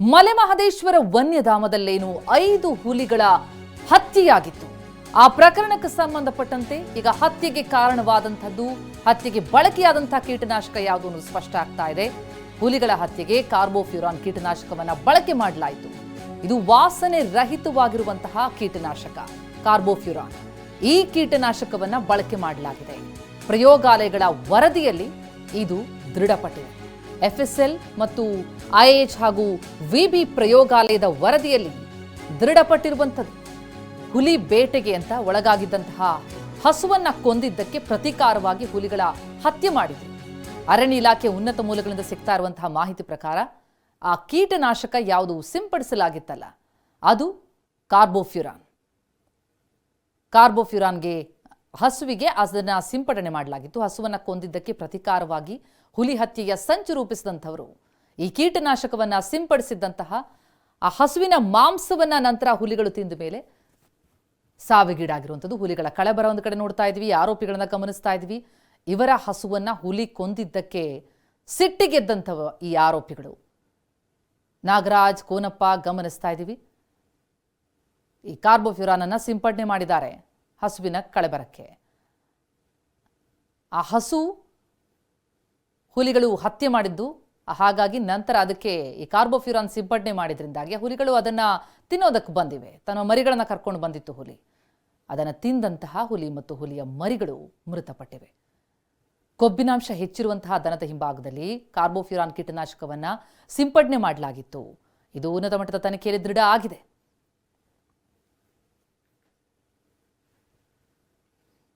ಮಲೆಮಹದೇಶ್ವರ ವನ್ಯಧಾಮದಲ್ಲೇನು ಐದು ಹುಲಿಗಳ ಹತ್ಯೆಯಾಗಿತ್ತು. ಆ ಪ್ರಕರಣಕ್ಕೆ ಸಂಬಂಧಪಟ್ಟಂತೆ ಈಗ ಹತ್ಯೆಗೆ ಕಾರಣವಾದಂಥದ್ದು, ಹತ್ಯೆಗೆ ಬಳಕೆಯಾದಂತಹ ಕೀಟನಾಶಕ ಯಾವುದು ಅನ್ನೋದು ಸ್ಪಷ್ಟ ಆಗ್ತಾ ಇದೆ. ಹುಲಿಗಳ ಹತ್ಯೆಗೆ ಕಾರ್ಬೋಫ್ಯೂರಾನ್ ಕೀಟನಾಶಕವನ್ನ ಬಳಕೆ ಮಾಡಲಾಯಿತು. ಇದು ವಾಸನೆ ರಹಿತವಾಗಿರುವಂತಹ ಕೀಟನಾಶಕ, ಕಾರ್ಬೋಫ್ಯೂರಾನ್. ಈ ಕೀಟನಾಶಕವನ್ನ ಬಳಕೆ ಮಾಡಲಾಗಿದೆ. ಪ್ರಯೋಗಾಲಯಗಳ ವರದಿಯಲ್ಲಿ ಇದು ದೃಢಪಟ್ಟಿದೆ. ಎಫ್ಎಸ್ಎಲ್ ಮತ್ತು ಐಎಚ್ ಹಾಗೂ ವಿಬಿ ಪ್ರಯೋಗಾಲಯದ ವರದಿಯಲ್ಲಿ ದೃಢಪಟ್ಟಿರುವಂಥದ್ದು. ಹುಲಿ ಬೇಟೆಗೆ ಅಂತ ಒಳಗಾಗಿದ್ದಂತಹ ಹಸುವನ್ನ ಕೊಂದಿದ್ದಕ್ಕೆ ಪ್ರತೀಕಾರವಾಗಿ ಹುಲಿಗಳ ಹತ್ಯೆ ಮಾಡಿದೆ ಅರಣ್ಯ ಇಲಾಖೆ ಉನ್ನತ ಮೂಲಗಳಿಂದ ಸಿಗ್ತಾ ಇರುವಂತಹ ಮಾಹಿತಿ ಪ್ರಕಾರ ಆ ಕೀಟನಾಶಕ ಯಾವುದು ಸಿಂಪಡಿಸಲಾಗಿತ್ತಲ್ಲ? ಅದು ಕಾರ್ಬೋಫ್ಯುರಾನ್. ಕಾರ್ಬೋಫ್ಯುರಾನ್ಗೆ ಹಸುವಿಗೆ ಅದನ್ನು ಸಿಂಪಡಣೆ ಮಾಡಲಾಗಿತ್ತು. ಹಸುವನ್ನ ಕೊಂದಿದ್ದಕ್ಕೆ ಪ್ರತಿಕಾರವಾಗಿ ಹುಲಿ ಹತ್ಯೆಯ ಸಂಚು ರೂಪಿಸಿದಂಥವರು. ಈ ಕೀಟನಾಶಕವನ್ನ ಸಿಂಪಡಿಸಿದ್ದಂತಹ ಆ ಹಸುವಿನ ಮಾಂಸವನ್ನ ನಂತರ ಹುಲಿಗಳು ತಿಂದ ಮೇಲೆ ಸಾವಿಗೀಡಾಗಿರುವಂಥದ್ದು. ಹುಲಿಗಳ ಕಳೆಬರ ಒಂದು ಕಡೆ ನೋಡ್ತಾ ಇದ್ವಿ ಆರೋಪಿಗಳನ್ನ ಗಮನಿಸ್ತಾ ಇದ್ವಿ. ಇವರ ಹಸುವನ್ನ ಹುಲಿ ಕೊಂದಿದ್ದಕ್ಕೆ ಸಿಟ್ಟಿಗೆದ್ದಂಥವ ಈ ಆರೋಪಿಗಳು. ನಾಗರಾಜ್, ಕೋನಪ್ಪ ಗಮನಿಸ್ತಾ ಇದ್ದೀವಿ. ಈ ಕಾರ್ಬೋಫ್ಯುರಾನನ್ನ ಸಿಂಪಡಣೆ ಮಾಡಿದ್ದಾರೆ. ಹಸುವಿನ ಕಳೆಬರಕ್ಕೆ. ಆ ಹಸು ಹುಲಿಗಳು ಹತ್ಯೆ ಮಾಡಿದ್ದು, ಹಾಗಾಗಿ ನಂತರ ಅದಕ್ಕೆ ಈ ಕಾರ್ಬೋಫ್ಯೂರಾನ್ ಸಿಂಪಡಣೆ ಮಾಡಿದ್ರಿಂದಾಗಿ ಹುಲಿಗಳು ಅದನ್ನು ತಿನ್ನೋದಕ್ಕೆ ಬಂದಿವೆ. ತನ್ನ ಮರಿಗಳನ್ನು ಕರ್ಕೊಂಡು ಬಂದಿತ್ತು ಹುಲಿ. ಅದನ್ನು ತಿಂದಂತಹ ಹುಲಿ ಮತ್ತು ಹುಲಿಯ ಮರಿಗಳು ಮೃತಪಟ್ಟಿವೆ. ಕೊಬ್ಬಿನಾಂಶ ಹೆಚ್ಚಿರುವಂತಹ ದನದ ಹಿಂಭಾಗದಲ್ಲಿ ಕಾರ್ಬೋಫ್ಯೂರಾನ್ ಕೀಟನಾಶಕವನ್ನು ಸಿಂಪಡಣೆ ಮಾಡಲಾಗಿತ್ತು. ಇದು ಉನ್ನತ ಮಟ್ಟದ ತನಿಖೆಯಲ್ಲಿ ದೃಢ ಆಗಿದೆ.